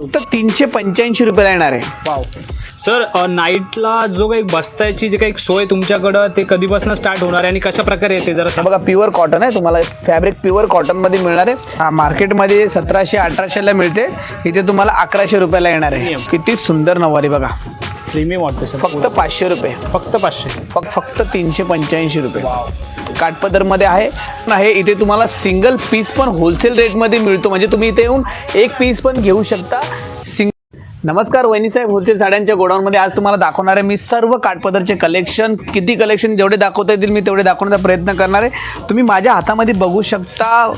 फक्त तीनशे पंच्याऐंशी रुपयाला येणार आहे. वाव सर अ, नाईटला जो काही बसतायची जी काही सोय तुमच्याकडं ते कधीपासून स्टार्ट होणार आहे आणि कशा प्रकारे येते? जरा हा सांग बघा प्युअर कॉटन आहे. तुम्हाला फॅब्रिक प्युअर कॉटनमध्ये मिळणार आहे. हा मार्केटमध्ये सतराशे अठराशेला मिळते. इथे तुम्हाला अकराशे रुपयाला येणार आहे. किती सुंदर नवारी बघा. प्रीमियम वाटते सर. फक्त पाचशे रुपये. फक्त पाचशे. फक्त फक्त तीनशे पंच्याऐंशी रुपये. काठपदरमध्ये आहे. आहे इथे तुम्हाला सिंगल पीस पण होलसेल रेटमध्ये मिळतो. म्हणजे तुम्ही इथे येऊन एक पीस पण घेऊ शकता. सिंग नमस्कार वहिनीसाहेब होलसेल साड्यांच्या गोडाऊनमध्ये आज तुम्हाला दाखवणार आहे मी सर्व काठपदरचे कलेक्शन किती कलेक्शन जेवढे दाखवता येतील मी तेवढे दाखवण्याचा प्रयत्न करणार आहे. तुम्ही माझ्या हातामध्ये बघू शकता.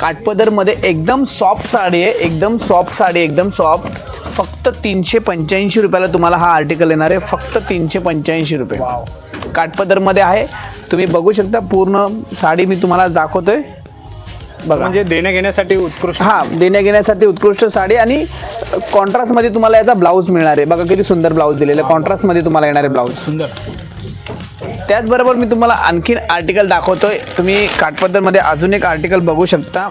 काठपदरमध्ये एकदम सॉफ्ट साडी आहे एकदम सॉफ्ट साडी एकदम सॉफ्ट फक्त तीनशे पंच्याऐंशी रुपयाला तुम्हाला हा आर्टिकल येणार आहे. फक्त तीनशे पंच्याऐंशी रुपये. काठपदरमध्ये आहे. तुम्ही बघू शकता पूर्ण साडी मी तुम्हाला दाखवतोय. बघा. म्हणजे देण्या घेण्यासाठी उत्कृष्ट. हा देण्या घेण्यासाठी उत्कृष्ट साडी आणि कॉन्ट्रास्टमध्ये तुम्हाला याचा ब्लाऊज मिळणार आहे. बघा किती सुंदर ब्लाऊज दिलेला आहे. कॉन्ट्रास्टमध्ये तुम्हाला येणार आहे ब्लाऊज सुंदर. त्याचबरोबर मी तुम्हाला आणखीन आर्टिकल दाखवतोय. तुम्ही काठपदरमध्ये अजून एक आर्टिकल बघू शकता.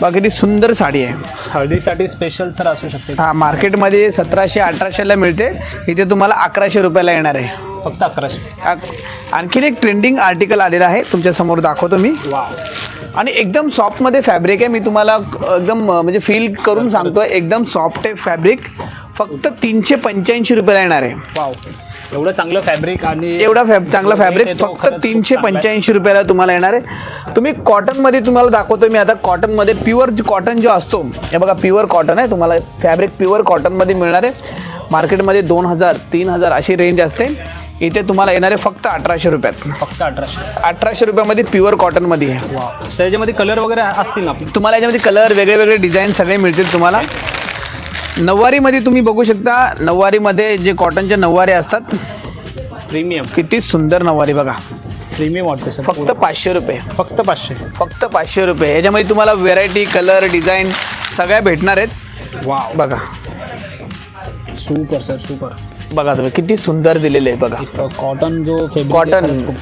बघा किती सुंदर साडी आहे. हळदीसाठी स्पेशल सर असू शकते. हा मार्केटमध्ये सतराशे अठराशेला मिळते. इथे तुम्हाला अकराशे रुपयाला येणार आहे. फक्त अकराशे. आणखीन एक ट्रेंडिंग आर्टिकल आलेलं आहे. तुमच्यासमोर दाखवतो मी. आणि एकदम सॉफ्टमध्ये फॅब्रिक आहे. मी तुम्हाला एकदम म्हणजे फील करून सांगतोय. एकदम सॉफ्ट आहे फॅब्रिक फक्त तीनशे पंच्याऐंशी रुपयाला येणार आहे. एवढं चांगलं फॅब्रिक आणि एवढा फॅब चांगला फॅब्रिक फक्त तीनशे. पंच्याऐंशी रुपयाला तुम्हाला येणार आहे. तुम्ही कॉटनमध्ये तुम्हाला दाखवतो मी आता. कॉटनमध्ये प्युअर कॉटन जो असतो हे बघा प्युअर कॉटन आहे. तुम्हाला फॅब्रिक प्युअर कॉटनमध्ये मिळणार आहे. मार्केटमध्ये दोन हजार तीन हजार अशी रेंज असते. इथे तुम्हाला येणार आहे फक्त अठराशे रुपयात. फक्त अठराशे. अठराशे रुपयामध्ये प्युअर कॉटनमध्ये आहे. याच्यामध्ये कलर वगैरे असतील ना तुम्हाला याच्यामध्ये कलर वेगळे वेगळे डिझाईन सगळे मिळतील तुम्हाला. नऊवारीमध्ये तुम्ही बघू शकता नऊवारीमध्ये जे कॉटनचे नऊवारी असतात प्रीमियम किती सुंदर नऊवारी बघा. प्रीमियम वाटते सर फक्त पाचशे रुपये. फक्त पाचशे. फक्त पाचशे रुपये. याच्यामध्ये तुम्हाला व्हेरायटी कलर डिझाईन सगळ्या भेटणार आहेत. वाव बघा. सुपर सर सुपर बघा तुम्ही किती सुंदर दिलेले आहे बघा. कॉटन जो खूप-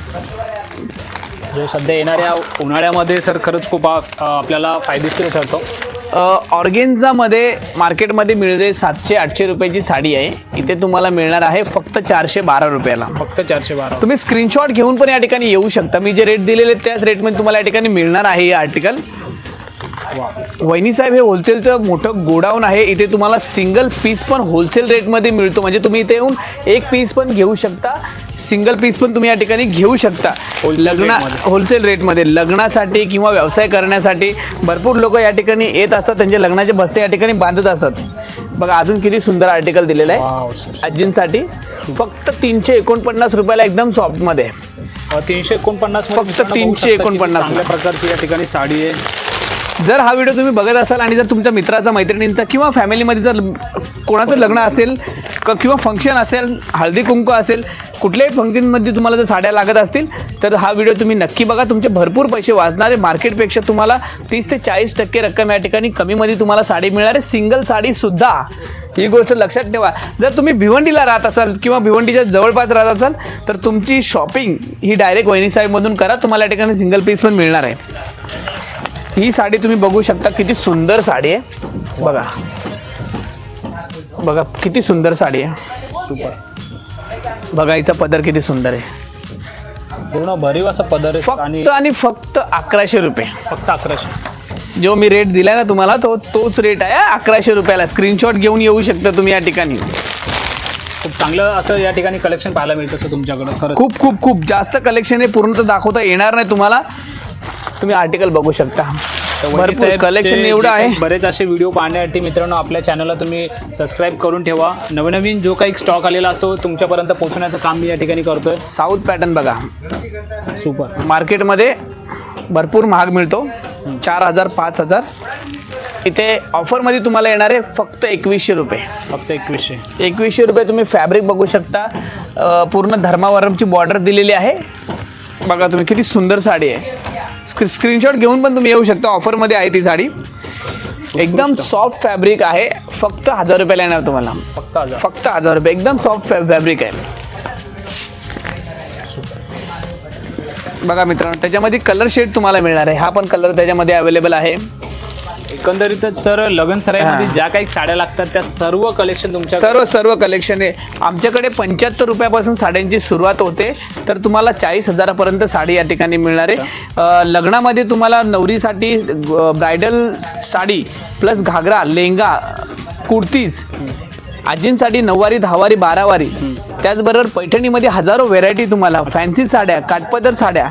जो सध्या येणाऱ्या उन्हाळ्यामध्ये सर खरंच खूप आपल्याला फायदेशीर ठरतो. ऑर्गेन्झामध्ये मार्केटमध्ये मिळते सातशे आठशे रुपयाची साडी आहे. इथे तुम्हाला मिळणार आहे फक्त चारशे बारा रुपयाला. फक्त चारशे बारा. तुम्ही स्क्रीनशॉट घेऊन पण या ठिकाणी येऊ शकता. मी जे रेट दिलेले त्याच रेटमध्ये तुम्हाला या ठिकाणी मिळणार आहे हे आर्टिकल वहिनी साहेब हे होलसेलचं मोठं गोडाऊन आहे. इथे तुम्हाला सिंगल पीस पण होलसेल रेटमध्ये मिळतो. म्हणजे तुम्ही इथे येऊन एक पीस पण घेऊ शकता. सिंगल पीस पण तुम्ही या ठिकाणी घेऊ शकता. लग्ना. होलसेल रेटमध्ये लग्नासाठी किंवा व्यवसाय करण्यासाठी भरपूर लोक या ठिकाणी येत असतात. त्यांचे लग्नाचे बस्ते या ठिकाणी बांधत असतात. बघा अजून किती सुंदर आर्टिकल दिलेलं आहे. आजींसाठी फक्त तीनशे एकोणपन्नास रुपयाला एकदम सॉफ्टमध्ये तीनशे एकोणपन्नास फक्त मित्रांनो बघू 349 शकता किती चांगल्या प्रकारची या ठिकाणी साडी आहे. जर हा व्हिडिओ तुम्ही बघत असाल आणि जर तुमच्या मित्राचा मैत्रिणींचा किंवा फॅमिलीमध्ये जर कोणाचं लग्न असेल क- किंवा फंक्शन असेल हळदी कुंकू असेल कुठल्याही फंक्शनमध्ये तुम्हाला जर साड्या लागत असतील तर हा व्हिडिओ तुम्ही नक्की बघा. तुमचे भरपूर पैसे वाचणारे मार्केटपेक्षा तुम्हाला तीस ते चाळीस टक्के रक्कम या ठिकाणी कमीमध्ये तुम्हाला साडी मिळणार आहे सिंगल साडीसुद्धा ही गोष्ट लक्षात ठेवा. जर तुम्ही भिवंडीला राहत असाल किंवा भिवंडीच्या जवळपास राहत असाल तर तुमची शॉपिंग ही डायरेक्ट वहिनी साहेबमधून करा. तुम्हाला या ठिकाणी सिंगल पीस पण मिळणार आहे. ही साडी तुम्ही बघू शकता किती सुंदर साडी आहे. बघा. बघा किती सुंदर साडी आहे. सुपर बघा हिचा पदर किती सुंदर आहे. पूर्ण भरीव असा पदर आहे आणि फक्त आणि फक्त अकराशे रुपये. फक्त अकराशे. जो मी रेट दिलाय ना तुम्हाला तो तोच रेट आहे अकराशे रुपयाला. स्क्रीनशॉट घेऊन येऊ शकता तुम्ही या ठिकाणी. खूप चांगलं असं या ठिकाणी कलेक्शन पाहायला मिळतं तुमच्याकडं खूप खूप खूप. जास्त कलेक्शन आहे पूर्ण तर दाखवता येणार नाही तुम्हाला. तुम्ही आर्टिकल बघू शकता. भरपूर कलेक्शन एवढं आहे. बरेच असे व्हिडिओ पाहण्यासाठी मित्रांनो आपल्या चॅनलला तुम्ही सबस्क्राईब करून ठेवा. नवनवीन जो काही स्टॉक आलेला असतो तुमच्यापर्यंत पोहोचण्याचं काम मी या ठिकाणी करतोय. साऊथ पॅटर्न बघा. सुपर मार्केटमध्ये भरपूर महाग मिळतो. चार हजार पाच हजार. इथे ऑफरमध्ये तुम्हाला येणार आहे फक्त एकवीसशे रुपये. फक्त एकवीसशे. एकवीसशे रुपये तुम्ही फॅब्रिक बघू शकता. पूर्ण धर्मावरमची बॉर्डर दिलेली आहे. बघा तुम्ही किती सुंदर साडी आहे. स्क्रीनशॉट घेऊन पण तुम्ही येऊ शकता. ऑफरमध्ये आहे ती साडी. एकदम सॉफ्ट फॅब्रिक आहे. फक्त हजार रुपयाला येणार तुम्हाला. फक्त फक्त हजार रुपये. एकदम सॉफ्ट फॅब्रिक आहे. बघा मित्रांनो त्याच्यामध्ये कलर शेड तुम्हाला मिळणार आहे. हा पण कलर त्याच्यामध्ये अवेलेबल आहे. एकंदरीतच सर लग्न सराईमध्ये ज्या काही साड्या लागतात त्या सर्व कलेक्शन तुमच्या सर्व सर्व कलेक्शन आहे. आमच्याकडे पंच्याहत्तर रुपयापासून साड्यांची सुरुवात होते. तर तुम्हाला चाळीस हजारापर्यंत साडी या ठिकाणी मिळणार आहे. अ, लग्नामध्ये तुम्हाला नवरीसाठी ब्रायडल साडी प्लस घागरा लेहंगा कुर्तीज आजींसाठी नऊवारी दहावारी बारावारी त्याचबरोबर पैठणीमध्ये हजारो व्हेरायटी तुम्हाला. फॅन्सी साड्या काटपदर साड्या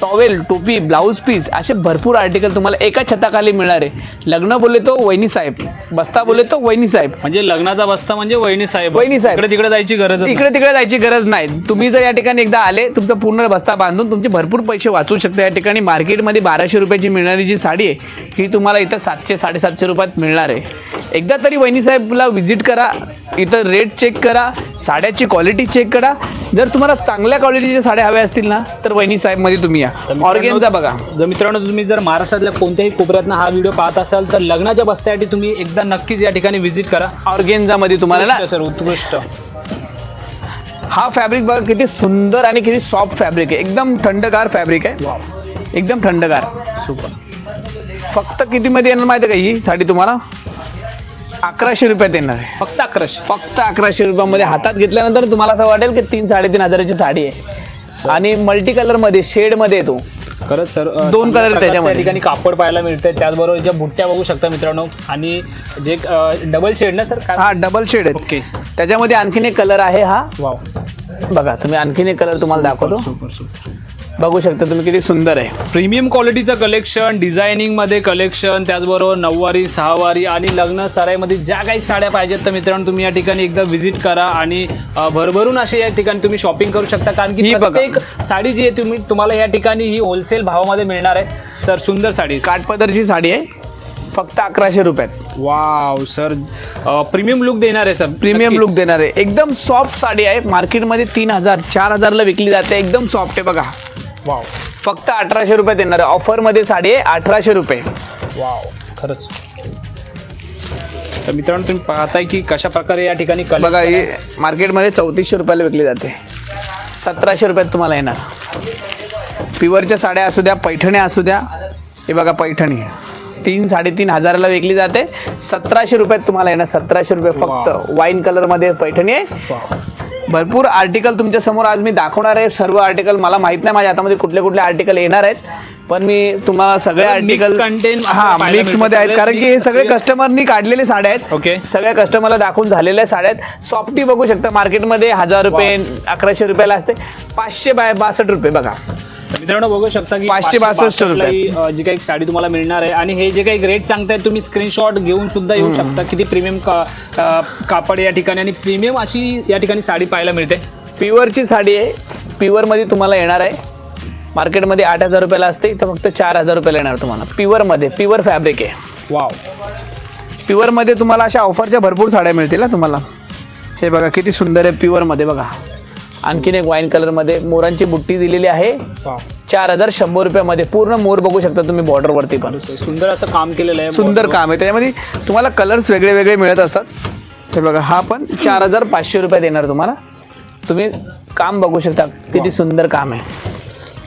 टॉवेल टोपी ब्लाऊज पीस असे भरपूर आर्टिकल तुम्हाला एका छताखाली मिळणार आहे. लग्न बोलले तो वहिनी साहेब. बस्ता बोलले तो वहिनी साहेब. म्हणजे लग्नाचा बसता म्हणजे वहिनी साहेब. वहिनी साहेब. इकडे तिकडे जायची गरज इकडे तिकडे जायची गरज नाही. तुम्ही जर या ठिकाणी एकदा आले तुमचा पूर्ण बस्ता बांधून तुमचे भरपूर पैसे वाचू शकता या ठिकाणी. मार्केटमध्ये बाराशे रुपयाची मिळणारी जी साडी आहे ही तुम्हाला इथं सातशे साडेसातशे रुपयात मिळणार आहे. एकदा तरी वहिनी साहेबला व्हिजिट करा. इथं रेट चेक करा. साड्याची क्वालिटी चेक करा. जर तुम्हाला चांगल्या क्वालिटीच्या साड्या हव्या असतील ना तर वहिनी साहेबमध्ये तुम्ही या. मित्रांनो- ऑर्गेनचा बघा. जर मित्रांनो तुम्ही जर महाराष्ट्रातल्या कोणत्याही कोपऱ्यातनं हा व्हिडिओ पाहत असाल तर लग्नाच्या बस्त्यासाठी तुम्ही एकदा नक्कीच या ठिकाणी व्हिजिट करा. ऑर्गेन्झामध्ये तुम्हाला ना सर उत्कृष्ट. हा फॅब्रिक बघा किती सुंदर आणि किती सॉफ्ट फॅब्रिक आहे. एकदम थंडगार फॅब्रिक आहे. एकदम थंडगार. सुपर फक्त कितीमध्ये येणार माहिती आहे का ही? साडी तुम्हाला? अकराशे रुपयात येणार आहे. फक्त अकराशे. फक्त अकराशे रुपयामध्ये हातात घेतल्यानंतर तुम्हाला असं वाटेल की तीन साडेतीन हजाराची साडी आहे. आणि मल्टी कलरमध्ये शेडमध्ये येतो. खरंच सर दोन प्रकारचं त्याच्यामध्ये. ठिकाणी कापड पाहायला मिळतंय. त्याचबरोबर ज्या बुट्ट्या बघू शकता मित्रांनो आणि जे डबल शेड ना सर हा डबल शेड आहे ओके त्याच्यामध्ये आणखीन एक कलर आहे हा. वाव बघा तुम्ही आणखीन एक कलर तुम्हाला दाखवतो. सुपर सुपर बघू शकता तुम्ही किती सुंदर आहे. प्रीमियम क्वालिटीचं कलेक्शन डिझायनिंगमध्ये कलेक्शन त्याचबरोबर नऊवारी सहावारी आणि लग्न सराईमध्ये ज्या काही साड्या पाहिजेत तर मित्रांनो तुम्ही या ठिकाणी एकदा व्हिजिट करा आणि भरभरून असे या ठिकाणी तुम्ही शॉपिंग करू शकता. कारण की ही बघा. प्रत्येक साडी जी आहे तुम्ही तुम्हाला या ठिकाणी ही होलसेल भावामध्ये मिळणार आहे. सर सुंदर साडी. काठपदरची साडी आहे. फक्त अकराशे रुपयात. Wow sir. प्रीमियम लुक देणार आहे सर. प्रीमियम लुक देणार आहे. एकदम सॉफ्ट साडी आहे. मार्केटमध्ये तीन हजार चार हजारला विकली जाते. एकदम सॉफ्ट आहे बघा. वाव फक्त अठराशे रुपयात येणार आहे. ऑफरमध्ये साडी आहे अठराशे रुपये. वाव खरंच. तर मित्रांनो तुम्ही पाहताय की कशा प्रकारे या ठिकाणी कलर बघा ही मार्केटमध्ये चौतीसशे रुपयाला विकली जाते. सतराशे रुपयात तुम्हाला येणार. प्युअरच्या साड्या असू द्या पैठण्या असू द्या. हे बघा पैठणी. तीन साडेतीन हजाराला विकली जाते. सतराशे रुपयात तुम्हाला येणार सतराशे रुपये फक्त. वाईन कलरमध्ये पैठणी आहे. वाव भरपूर आर्टिकल तुमच्यासमोर आज मी दाखवणार आहे. सर्व आर्टिकल मला माहीत नाही. माझ्या हातामध्ये कुठले कुठले आर्टिकल येणार आहेत. पण मी तुम्हाला सगळे आर्टिकल content हा मिक्समध्ये आहेत. कारण की हे सगळे कस्टमरनी काढलेले साड्या आहेत. ओके सगळ्या कस्टमरला दाखवून झालेल्या साड्या आहेत. सॉफ्टी बघू शकता मार्केटमध्ये हजार रुपये अकराशे रुपयाला असते. पाचशे बाय बासष्ट रुपये बघा. मित्रांनो बघू शकता की पाचशे बासष्ट जी काही साडी तुम्हाला मिळणार आहे. आणि हे जे काही ग्रेड सांगताय तुम्ही स्क्रीनशॉट घेऊन सुद्धा येऊ शकता किती प्रीमियम कापड या ठिकाणी. आणि प्रीमियम अशी या ठिकाणी साडी पाहायला मिळते. प्युअरची साडी आहे. प्युअरमध्ये तुम्हाला येणार आहे. मार्केटमध्ये आठ हजार रुपयाला असते. इथं फक्त चार हजार रुपयाला येणार तुम्हाला. प्युअरमध्ये प्युअर फॅब्रिक आहे. वाव प्युअरमध्ये तुम्हाला अशा ऑफरच्या भरपूर साड्या मिळतील ना तुम्हाला. हे बघा किती सुंदर आहे प्युअरमध्ये बघा. आणखीन एक वाईन कलरमध्ये मोरांची बुट्टी दिलेली आहे. चार हजार शंभर रुपयामध्ये पूर्ण मोर बघू शकता तुम्ही बॉर्डरवरती पण. सुंदर असं काम केलेलं आहे सुंदर काम आहे. त्याच्यामध्ये तुम्हाला कलर्स वेगळे वेगळे मिळत असतात. हे बघा हा पण चार हजार पाचशे रुपयात येणार तुम्हाला. तुम्ही काम बघू शकता किती सुंदर काम आहे.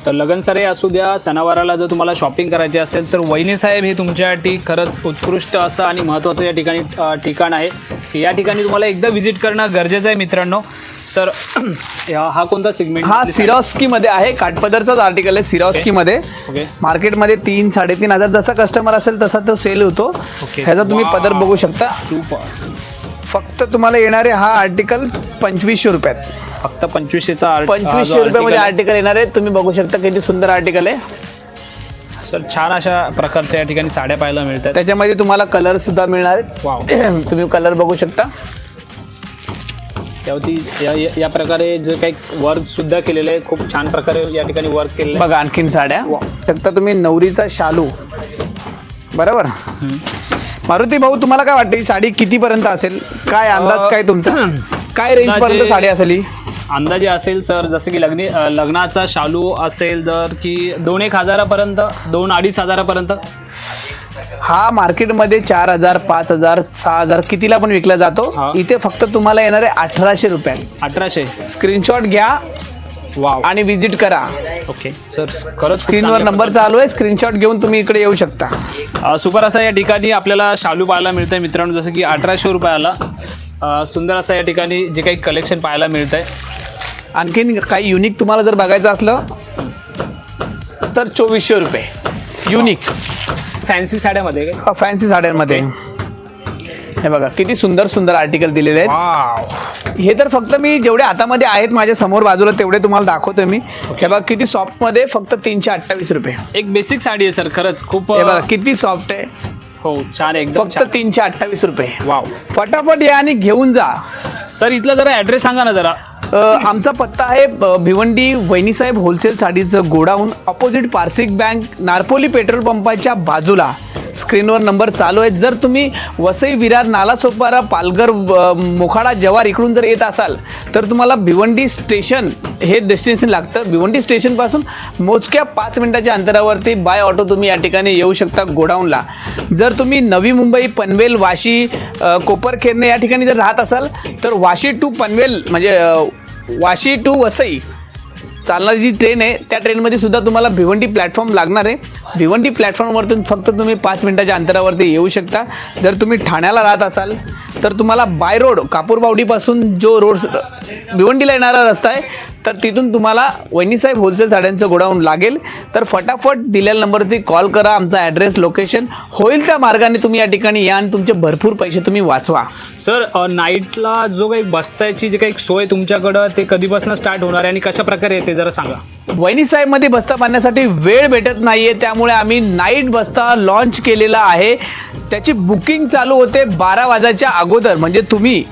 तर लगन सरे असू द्या सणावाराला जर तुम्हाला शॉपिंग करायची असेल तर वहिनी साहेब हे तुमच्यासाठी खरंच उत्कृष्ट असं आणि महत्त्वाचं या ठिकाणी ठिकाण आहे. या ठिकाणी तुम्हाला एकदा व्हिजिट करणं गरजेचं आहे मित्रांनो. सर हा कोणता सिगमेंट हा सिरॉस्की मध्ये आहे. काठपदरचाच आर्टिकल आहे सिरॉस्की मध्ये मार्केटमध्ये तीन साडेतीन हजार जसा कस्टमर असेल तसा तो सेल होतो. ह्याचा तुम्ही पदर बघू शकता. फक्त तुम्हाला येणारे हा आर्टिकल पंचवीसशे रुपयात. फक्त पंचवीसशेचा पंचवीसशे रुपयामध्ये आर्टिकल येणार आहे. तुम्ही बघू शकता किती सुंदर आर्टिकल आहे. सर छान अशा प्रकारच्या या ठिकाणी साड्या पाहायला मिळतात. त्याच्यामध्ये तुम्हाला कलर सुद्धा मिळणार. आहेत तुम्ही कलर बघू शकता. त्यावरती या- या- या प्रकारे जे काही वर्क सुद्धा केलेलं आहे खूप छान प्रकारे या ठिकाणी वर्क केलेलं बघा आणखीन साड्या. फक्त तुम्ही नवरीचा शालू. बरोबर? मारुती भाऊ तुम्हाला काय वाटतं? ही साडी कितीपर्यंत असेल? काय अंदाज काय तुमचा? काय रेंज पर्यंत अंदाजे- साडी असेल ही? अंदाजे असेल सर जसं की लग्नी अ, लग्नाचा शालू असेल जर की दोन एक हजारापर्यंत दोन अडीच हजारापर्यंत हा मार्केटमध्ये चार हजार पाच हजार सहा हजार कितीला पण विकला जातो. इथे फक्त तुम्हाला येणार आहे अठराशे रुपयात अठराशे? स्क्रीनशॉट घ्या वाव आणि विजिट करा. ओके सर खरंच स्क्रीनवर नंबर चालू आहे. स्क्रीनशॉट घेऊन तुम्ही इकडे येऊ शकता. सुपर असा या ठिकाणी आपल्याला शालू पाहायला मिळतंय मित्रांनो. जसं की अठराशे रुपयाला सुंदर असं या ठिकाणी जे काही कलेक्शन पाहायला मिळत आहे आणखीन काही युनिक तुम्हाला जर बघायचं असलं तर चोवीसशे रुपये. युनिक फॅन्सी साड्यामध्ये फॅन्सी साड्यांमध्ये. हे बघा किती सुंदर सुंदर आर्टिकल दिलेले आहेत. वाव हे तर फक्त मी जेवढे हातामध्ये आहेत माझ्यासमोर बाजूला तेवढे तुम्हाला दाखवतोय मी. हे बघा किती सॉफ्टमध्ये फक्त तीनशे अठ्ठावीस रुपये. एक बेसिक साडी आहे सर खरंच खूप हे बघा किती सॉफ्ट आहे. हो छान आहे, एकदम फक्त छान. तीनशे अठ्ठावीस रुपये. वाव फटाफट या आणि घेऊन जा. सर इथला जरा ॲड्रेस सांगा ना जरा. आमचा पत्ता आहे Bhiwandi Vainisaheb wholesale साडीचं godown opposite Parsik bank Narpoli petrol पंपाच्या बाजूला. स्क्रीनवर नंबर चालू आहे जर तुम्ही वसई विरार नालासोपारा पालघर मोखाडा जवार इकडून जर येत असाल तर तुम्हाला भिवंडी स्टेशन हे डेस्टिनेशन लागतं. भिवंडी स्टेशनपासून मोजक्या पाच मिनिटाच्या अंतरावरती बाय ऑटो तुम्ही या ठिकाणी येऊ शकता गोडाऊनला. जर तुम्ही नवी मुंबई पनवेल वाशी कोपरखेरणे या ठिकाणी जर राहत असाल तर वाशी टू पनवेल म्हणजे वाशी टू वसई चालणारी जी ट्रेन आहे त्या ट्रेनमध्ये सुद्धा तुम्हाला भिवंडी प्लॅटफॉर्म लागणार आहे. भिवंडी प्लॅटफॉर्मवरतून फक्त तुम्ही पाच मिनिटाच्या अंतरावरती येऊ शकता. जर तुम्ही ठाण्याला राहत असाल तर तुम्हाला बाय रोड कापूरबावडीपासून जो रोड भिवंडीला येणारा रस्ता आहे तर तिथून तुम्हाला वहिनीसाहेब होलसेल साड्यांचं गोडाऊन लागेल. तर फटाफट दिलेल्या नंबरवरती कॉल करा. आमचा ॲड्रेस लोकेशन होईल त्या मार्गाने तुम्ही या ठिकाणी या आणि तुमचे भरपूर पैसे तुम्ही वाचवा. सर नाईटला जो काही बसतायची जी काही सोय तुमच्याकडं ते कधीपासून स्टार्ट होणार आहे आणि कशा प्रकारे येते जरा सांगा. वहिनी साहेबमध्ये बस्ता बांधण्यासाठी वेळ भेटत नाहीये त्यामुळे आम्ही नाईट बस्ता लॉन्च केलेला आहे. त्याची बुकिंग चालू होते बारा वाजाच्या अगोदर. म्हणजे तुम्ही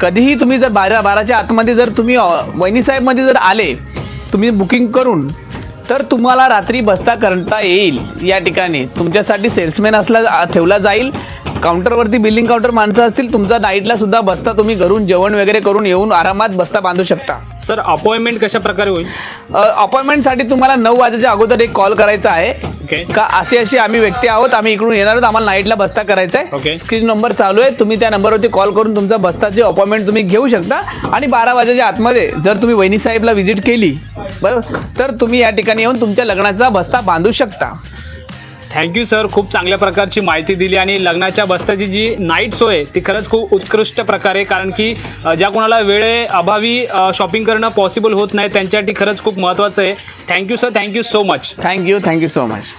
कधीही तुम्ही जर बारा बाराच्या आतमध्ये जर तुम्ही अ, वहिनी साहेबमध्ये जर आले तुम्ही बुकिंग करून तर तुम्हाला रात्री बस्ता करता येईल या ठिकाणी. तुमच्यासाठी सेल्समॅन असला ठेवला जाईल. काउंटरवरती बिल्डिंग काउंटर माणसं असतील तुमचा नाईटला सुद्धा बस्ता तुम्ही घरून जेवण वगैरे करून येऊन आरामात बस्ता बांधू शकता. सर अपॉइंटमेंट कशा प्रकारे होईल अपॉइंटमेंटसाठी तुम्हाला नऊ वाजेच्या अगोदर एक कॉल करायचा आहे. ओके का अशी अशी आम्ही व्यक्ती आहोत. आम्ही इकडून येणार आहोत. आम्हाला नाईटला बस्ता करायचा आहे Okay. स्क्रीन नंबर चालू आहे. तुम्ही त्या नंबरवरती कॉल करून तुमचा बस्ताची अपॉइंटमेंट तुम्ही घेऊ शकता. आणि बारा वाजेच्या आतमध्ये जर तुम्ही वहिनी साहेबला व्हिजिट केली बरोबर तर तुम्ही या ठिकाणी येऊन तुमच्या लग्नाचा बस्ता बांधू शकता. थँक्यू सर खूप चांगल्या प्रकारची माहिती दिली आणि लग्नाच्या बस्त्याची जी नाईट सोय ती खरंच खूप उत्कृष्ट प्रकारे कारण की ज्या कोणाला वेळे अभावी शॉपिंग करणं पॉसिबल होत नाही त्यांच्यासाठी खरंच खूप महत्त्वाचं आहे. Thank you sir thank you so much thank you thank you so much